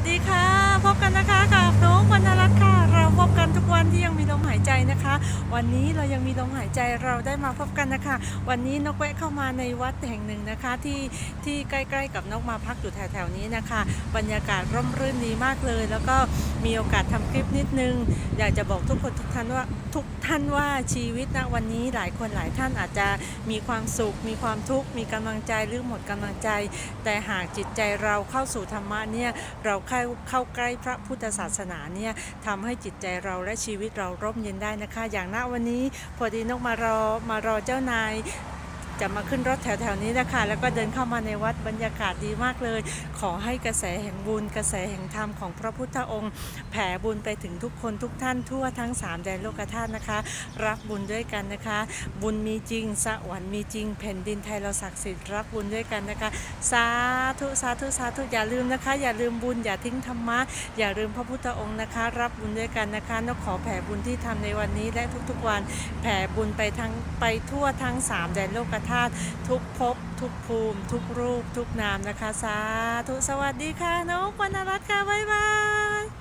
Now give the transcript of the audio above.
สดีค่ะ พบกันนะคะ วันนี้เรายังมีลมหายใจเราได้มาพบกันนะคะ วันนี้นกแวะเข้ามาในวัดแห่งหนึ่งนะคะ ที่ที่ใกล้ๆกับนกมาพักอยู่แถวๆนี้นะคะ บรรยากาศร่มรื่นดีมากเลย แล้วก็มีโอกาสทำคลิปนิดนึง อยากจะบอกทุกคนทุกท่านว่าทุกท่านว่าชีวิตณวันนี้หลายคนหลายท่านอาจจะมีความสุข มีความทุกข์มีกำลังใจหรือหมดกำลังใจ แต่หากจิตใจเราเข้าสู่ธรรมะเนี่ยเราเข้าเข้าใกล้พระพุทธศาสนาเนี่ยทำให้จิตใจเราและชีวิตเราร่มเย็นได้นะคะอย่างณวันนี้พอดีนกมารอมารอเจ้านาย จะมาขึ้นรถแถวๆนี้นะคะ แล้วก็เดินเข้ามาในวัดบรรยากาศดีมากเลย ขอให้กระแสแห่งบุญกระแสแห่งธรรมของพระพุทธองค์ แผ่บุญไปถึงทุกคนทุกท่านทั่วทั้งสามแดนโลกธาตุนะคะ รับบุญด้วยกันนะคะ บุญมีจริงสวรรค์มีจริงแผ่นดินไทยเราศักดิ์สิทธิ์รับบุญด้วยกันนะคะ สาธุสาธุสาธุอย่าลืมนะคะ อย่าลืมบุญอย่าทิ้งธรรมะอย่าลืมพระพุทธองค์นะคะ รับบุญด้วยกันนะคะนกขอแผ่บุญที่ทำในวันนี้และทุกๆวันแผ่บุญไปทั้งไปทั่วทั้งสามแดนโลกธาตุทุกภพทุกภูมิ ทุกรูป ทุกนามนะคะ สาธุ สวัสดีค่ะนกวรรณรัตน์ค่ะ บ๊ายบาย